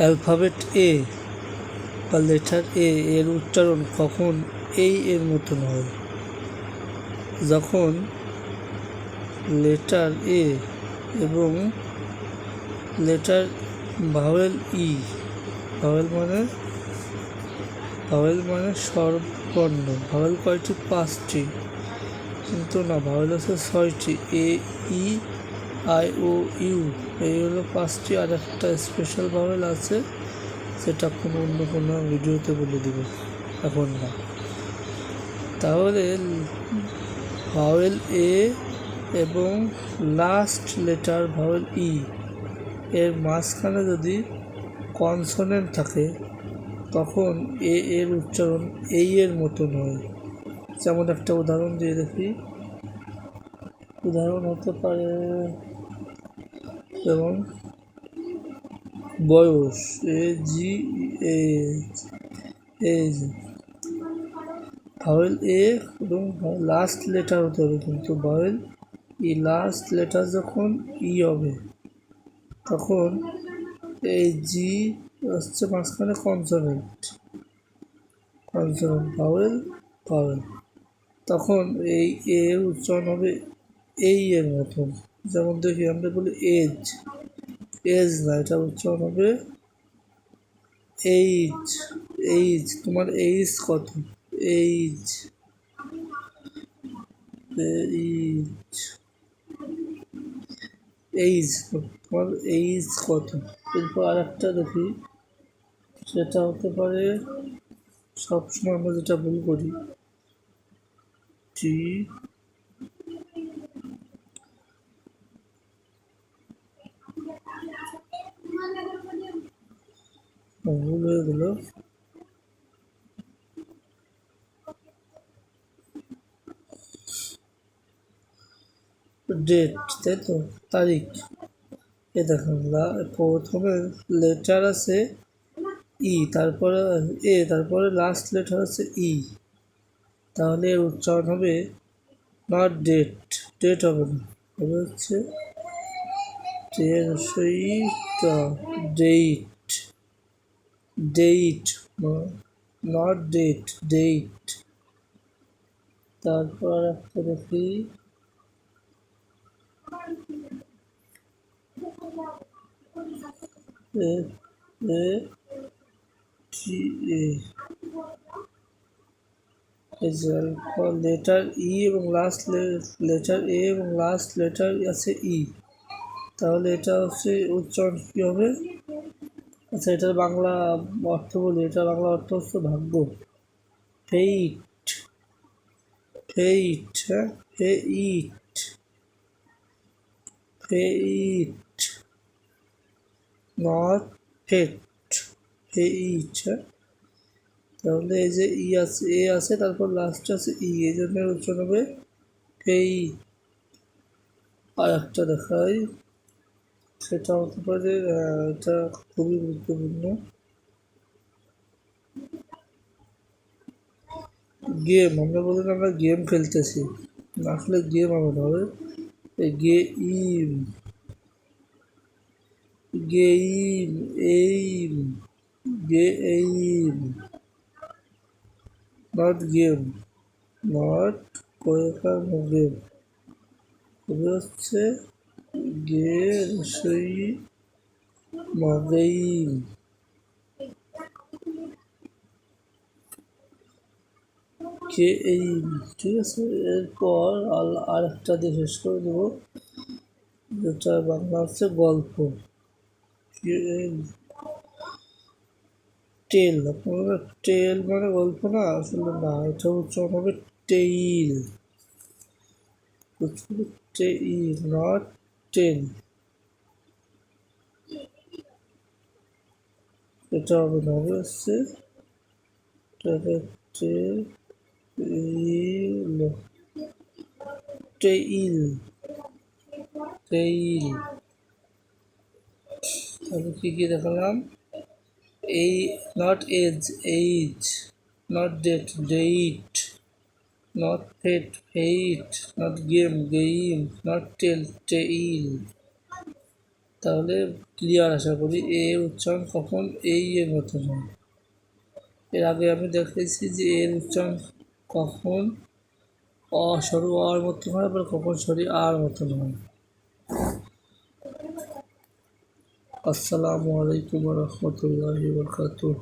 Alphabet এ বা letter এ এর উচ্চারণ কখন এই এর মতন হয়? যখন লেটার এ এবং লেটার ভাওয়েল ই ভাওয়েল মানে? ভাওয়েল মানে স্বরবর্ণ। ভাওয়েল কয়টি? পাঁচটি। কিন্তু না, ভাওয়েল আছে ছয়টি। এ ই আই ও ইউ, এই হলো পাঁচটি আর একটা স্পেশাল ভাওয়েল আছে, সেটা কোনো অন্য কোনো ভিডিওতে বলে দিব, এখন না। তাহলে ভাওয়েল এ এবং লাস্ট লেটার ভাওয়েল ই, এর মাঝখানে যদি কনসোনেন্ট থাকে, তখন এ এর উচ্চারণ এই এর মতন হয়। যেমন একটা উদাহরণ দিয়ে দেখি। উদাহরণ হতে পারে যেমন বয়স এ জি এজ ভাওয়েল এ এবং লাস্ট লেটার হতে হবে কিন্তু ভাওয়েল ই লাস্ট লেটার যখন ই হবে, তখন এই জি হচ্ছে মাঝখানে কনসোনেন্ট কনসোনেন্ট ভাওয়েল ভাওয়েল তখন এই এ উচ্চারণ হবে এই এর মতন। যেমন দেখি আমরা বলি এজ এজ না, এটা উচ্চারণ হবে এইজ এইজ তোমার এইজ কত? এইজ এইজ এইজ তোমার এইজ কত? এরপর আর একটা দেখি, সেটা হতে পারে সবসময় আমরা যেটা ভুল করি টি ভুল হয়ে ডেট তাই তো? তারিখ। এ দেখুন প্রথমে লেটার আছে ই তারপরে এ তারপরে লাস্ট লেটার আছে ই তাহলে উচ্চারণ হবে নট ডেট ডেট হবে না। হবে হচ্ছে date date not date date তারপর একটা দেখি। এ এ, টি, এ। লেটার ই এবং লাস্ট লেটার এ এবং লাস্ট লেটার আছে ই তাহলে এটা হচ্ছে উচ্চারণ কী হবে? আচ্ছা এটার বাংলা অর্থ বলি, এটা বাংলা অর্থ হচ্ছে ভাগ্য। ফেইট ফেইট হ্যাঁ fate fate not fate fate তাহলে এই যে ই আছে এ আছে, তারপর লাস্ট আছে ই এই জন্য উচ্চারণ হবে এই আর একটা দেখাই। সেটা হতে পারে এটা খুবই গুরুত্বপূর্ণ। গেম, আমরা বলি আমরা গেম খেলতেছি। না আসলে গেম আমাদের হবে game. Game, aim gay aim not game not কোয়েকার গেম হচ্ছে গে রসই মগেইম কে এই? ঠিক আছে, এরপর আর একটা দিয়ে শেষ করে দেবো। যেটা বাংলা হচ্ছে গল্প। টেল আপনারা টেল মানে গল্প না? আসলে না, এটা উচ্চারণ হবে টেইল। টেইল, নট টেল এটা হবে না হবে হচ্ছে টেইল টেইল টেইল তাহলে কী কী দেখালাম এই not edge age not date date not fate fate not game game not tell tail তাহলে ক্লিয়ার আশা করি এ উচ্চারণ কখন এই এর হয়। এর আগে আমি দেখেছি যে এর উচ্চারণ কখন অ সরু অর মতন হয়, আবার কখন সরি আর মতন হয়। আসসালামু আলাইকুম রহমতুল্লাহি বরকাতুহ।